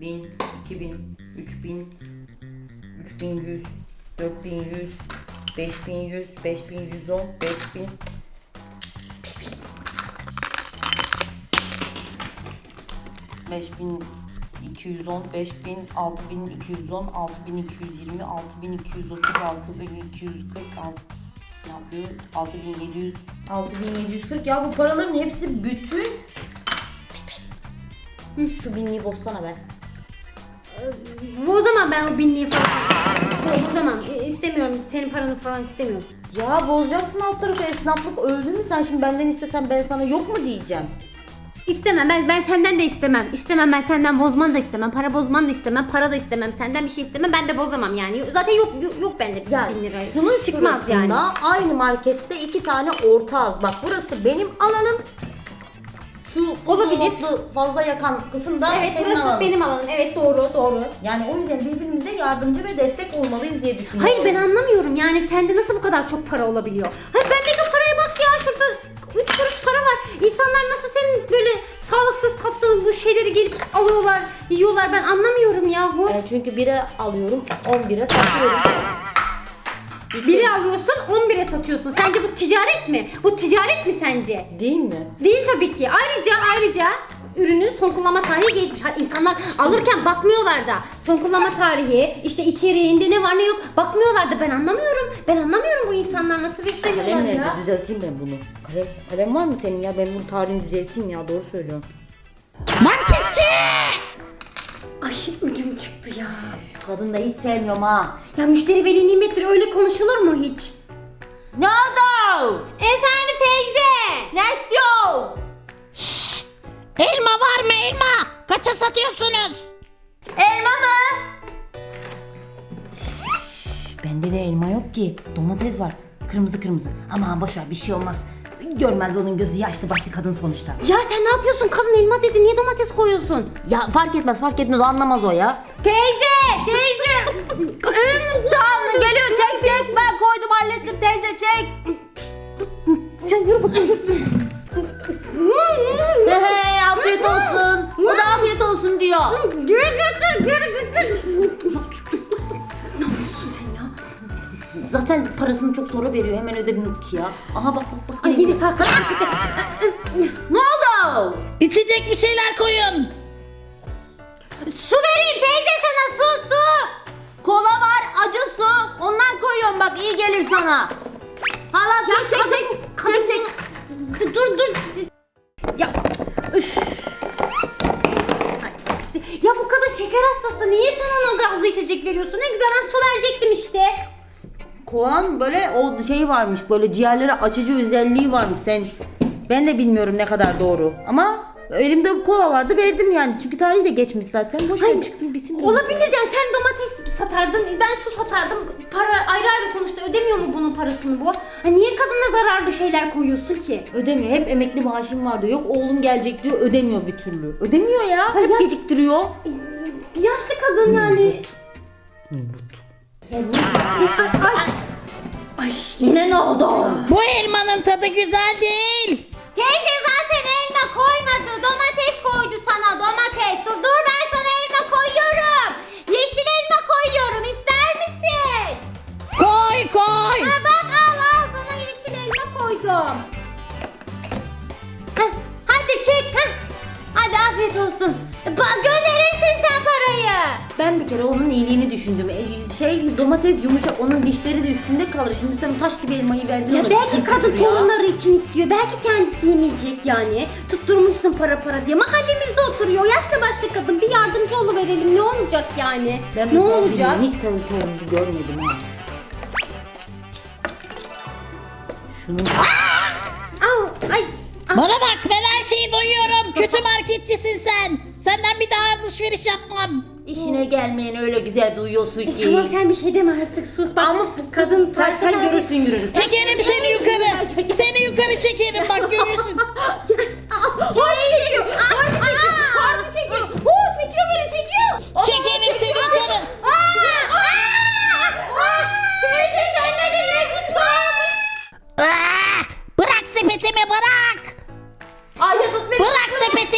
1000, 2000, 3000, 3100, 4100, 5100, 5110, 5000. Beş bin 210, 5000, 6210, 6220, 6230, 6240, alt- ne yapıyor? 6700, 6740. Ya bu paraların hepsi bütün. Şu binliği bozsana be. O zaman ben o binliği falan. O zaman e, istemiyorum. Senin paranı falan istemiyorum. Ya bozacaksın alt tarafı esnaflık öldü mü sen şimdi benden istesen ben sana yok mu diyeceğim. İstemem. Ben ben senden de istemem. İstemem ben senden bozman da istemem. Para bozman da istemem. Para da istemem. Senden bir şey istemem. Ben de bozamam yani. Zaten yok yok, yok bende bir Ya bin lira. şunun çıkmaz yani. aynı markette iki tane ortağız. Bak burası benim alanım. Şu Olabilir. fazla yakan kısımda Evet senin burası alanın. benim alanım. Evet doğru doğru. Yani o yüzden birbirimize yardımcı ve destek olmalıyız diye düşünüyorum. Hayır ben anlamıyorum yani sende nasıl bu kadar çok para olabiliyor? Hayır bendeki paraya bak ya şurada 3 kuruş para var. İnsanlar nasıl senin böyle sağlıksız sattığın bu şeyleri gelip alıyorlar, yiyorlar ben anlamıyorum yahu. E, çünkü bire alıyorum, 11'e satıyorum. Biri alıyorsun 11'e satıyorsun. Sence bu ticaret mi? Bu ticaret mi sence? Değil mi? Değil tabii ki. Ayrıca ayrıca ürünün son kullanma tarihi geçmiş. Ha, İnsanlar alırken bakmıyorlar da. Son kullanma tarihi, işte içeriğinde ne var ne yok bakmıyorlar da ben anlamıyorum. Ben anlamıyorum bu insanlar nasıl Kalem nerede? ya. Düzelteyim ben bunu. Kalem, kalem var mı senin ya? Ben bunun tarihini düzelteyim ya. Doğru söylüyorum. Marketçi! Ay ödüm çıktı ya. Şu kadını da hiç sevmiyorum ha. Ya müşteri veli nimettir öyle konuşulur mu hiç? Ne oldu? Efendim teyze. Ne istiyor? Şşt! Elma var mı elma? Kaça satıyorsunuz? Elma mı? Bende de elma yok ki. Domates var. Kırmızı kırmızı. Aman boş ver bir şey olmaz. Görmez onun gözü yaşlı başlı kadın sonuçta. Ya sen ne yapıyorsun? Kadın elma dedi. Niye domates koyuyorsun? Ya fark etmez fark etmez anlamaz o ya. Teyze! Teyze! Tamam geliyor çek çek ben koydum hallettim teyze çek. Can yürü bakalım. He he afiyet olsun. O da afiyet olsun diyor. Geri götür, geri götür. Zaten parasını çok sonra veriyor hemen ödemiyor ki ya. Aha bak bak bak. Ay yine sarkar. Ne oldu? İçecek bir şeyler koyun. su vereyim teyze sana su su. Kola var acı su. Ondan koyuyorum bak iyi gelir sana. Hala çek çek çek. Çek çek. dur dur. Ya üf. Ya bu kadın şeker hastası. Niye sen ona gazlı içecek veriyorsun? Ne güzel ben su verecektim işte. Kolan böyle o şey varmış böyle ciğerlere açıcı özelliği varmış sen. Ben de bilmiyorum ne kadar doğru ama elimde kola vardı verdim yani çünkü tarihi de geçmiş zaten. Boş ver Hayır, çıksın bitsin. Olabilir yani sen domates satardın, ben su satardım. Para ayrı ayrı sonuçta ödemiyor mu bunun parasını bu? Ha niye kadına zararlı şeyler koyuyorsun ki? Ödemiyor. Hep emekli maaşım var diyor. Yok oğlum gelecek diyor. Ödemiyor bir türlü. Ödemiyor ya. Hep yaş- geciktiriyor. Yaşlı kadın yani. Ay. Yine ne oldu? Bu elmanın tadı güzel değil. Teyze zaten elma koymadı. Domates koydu sana domates. Dur dur Ben bir kere onun iyiliğini düşündüm. E, Şey domates yumuşak onun dişleri de üstünde kalır. Şimdi sen taş gibi elmayı verdin. Ya ona. belki kadın ya? torunları için istiyor. Belki kendisi yemeyecek yani. Tutturmuşsun para para diye. Mahallemizde oturuyor. Yaşlı başlı kadın. Bir yardımcı oluverelim. Ne olacak yani? Ben ne mesela olacak? bilmiyorum, Hiç tavuk torunu görmedim ha. Şunun Al, ay. al. Bana bak ben her şeyi duyuyorum. Kötü marketçisin sen. Senden bir daha alışveriş yapmam. İşine gelmeyen öyle güzel duyuyorsun E, ki. tamam sen bir şey deme artık sus. Bak, Ama bu kadın sen, farklı sen her şey- görürsün yürürüz. Çekerim seni yukarı. Seni yukarı çekerim bak görürsün. Harbi çekiyor. Harbi çekiyor. Harbi çekiyor. Oo, çekiyor beni çekiyor. Çekerim seni yukarı. Ne. Aa, bırak sepetimi bırak. Ayşe tut beni. Bırak sepeti.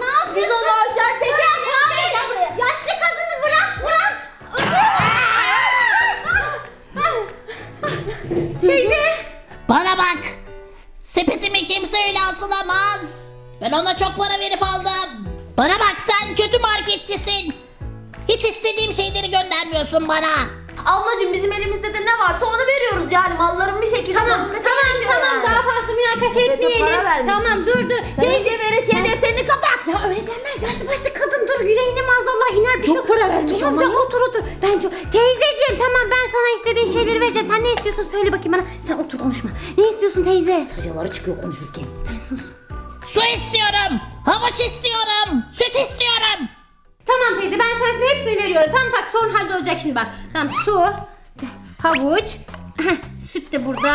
Ne yapıyorsun? Biz onu aşağı çekelim. Teyze! Bana bak! Sepetimi kimse öyle alsın alamaz. Ben ona çok para verip aldım. Bana bak sen kötü marketçisin. Hiç istediğim şeyleri göndermiyorsun bana. Ablacığım bizim elimizde de ne varsa onu veriyoruz yani malların bir şekilde. Tamam tamam gerekiyor tamam yani. daha fazla münakaşa Sepete etmeyelim. Tamam dur dur. Sen Teyze önce veresiye defterini kapat. Ya öyle denmez yaşlı başlı kadın dur yüreğine maazallah iner bir Çok şey. para vermiş ama sen ya. otur otur. Ben çok... Teyzeciğim tamam ben sana istediğin şeyleri vereceğim. Sen ne istiyorsun söyle bakayım bana. Sen otur konuşma. Ne istiyorsun teyze? Sacaları çıkıyor konuşurken. Sen sus. Su istiyorum. Havuç istiyorum. Süt istiyorum. Tamam teyze ben sana şimdi hepsini veriyorum. Tamam bak sorun hallolacak şimdi bak. Tamam su, havuç, süt de burada.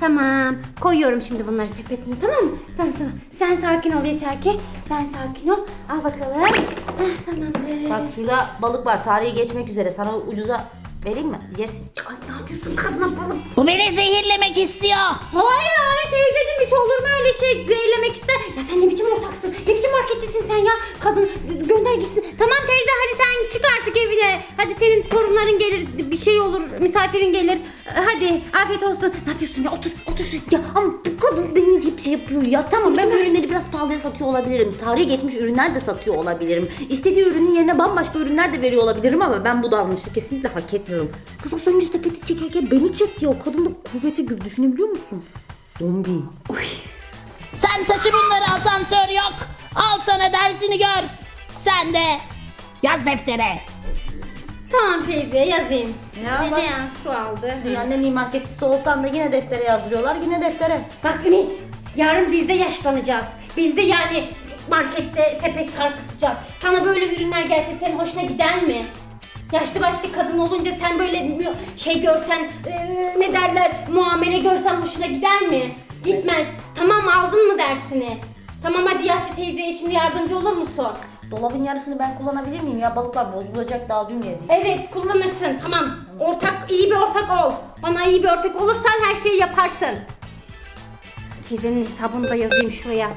Tamam koyuyorum şimdi bunları sepetine tamam mı? Tamam tamam. Sen sakin ol yeter ki. Sen sakin ol. Al bakalım. Heh, tamamdır. Bak şurada balık var tarihi geçmek üzere sana ucuza vereyim mi? Yersin. Ay ne yapıyorsun kadına balık? Bu beni zehirlemek istiyor. Hayır hayır teyzeciğim hiç olur mu öyle şey zehirlemek ister. Ya sen ne biçim ortaksın? Ne biçim marketçisin sen ya? Kadın gönder gitsin. Tamam teyze hadi sen çık artık evine. Hadi senin torunların gelir bir şey olur misafirin gelir. Hadi afiyet olsun. Ne yapıyorsun ya otur otur. Ya ama kadın beni hep şey yapıyor ya. Tamam ben bu ürünleri biraz pahalıya satıyor olabilirim. Tarihi geçmiş ürünler de satıyor olabilirim. İstediği ürünün yerine bambaşka ürünler de veriyor olabilirim ama ben bu davranışı kesinlikle hak etmiyorum. Kız az önce sepeti çekerken beni çekti ya. O kadın da kuvveti gibi düşünebiliyor musun? Zombi. Oy. Sen taşı bunları asansör yok. Al sana dersini gör. Sen de yaz deftere. Tamam teyze yazayım. Ya bak. ya su aldı. Dünyanın en iyi marketçisi olsan da yine deftere yazdırıyorlar. Yine deftere. Bak Ümit, yarın biz de yaşlanacağız. Biz de yani markette sepet sarkıtacağız. Sana böyle ürünler gelse senin hoşuna gider mi? Yaşlı başlı kadın olunca sen böyle şey görsen, eee, ne derler, muamele görsen hoşuna gider mi? Gitmez. Tamam aldın mı dersini? Tamam hadi yaşlı teyzeye şimdi yardımcı olur musun? Dolabın yarısını ben kullanabilir miyim ya? Balıklar bozulacak daha dün yedik. Evet kullanırsın tamam. Ortak iyi bir ortak ol. Bana iyi bir ortak olursan her şeyi yaparsın. Teyzenin hesabını da yazayım şuraya.